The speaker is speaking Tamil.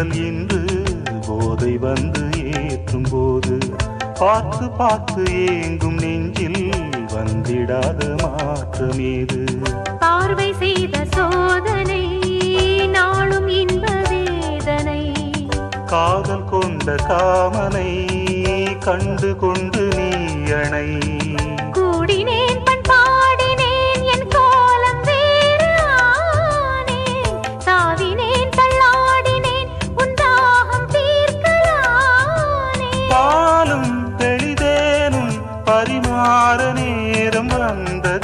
தென்றல் இன்று போதை வந்து ஏற்றும் போது பார்த்து பார்த்து ஏங்கும் நெஞ்சில் வந்திடாத மாற்றமேது? பார்வை செய்த சோதனை நாளும் இன்ப வேதனை. காதல் கொண்ட காமனை கண்டு கொண்டு நீ அணை. மாறு நேரம் வந்தது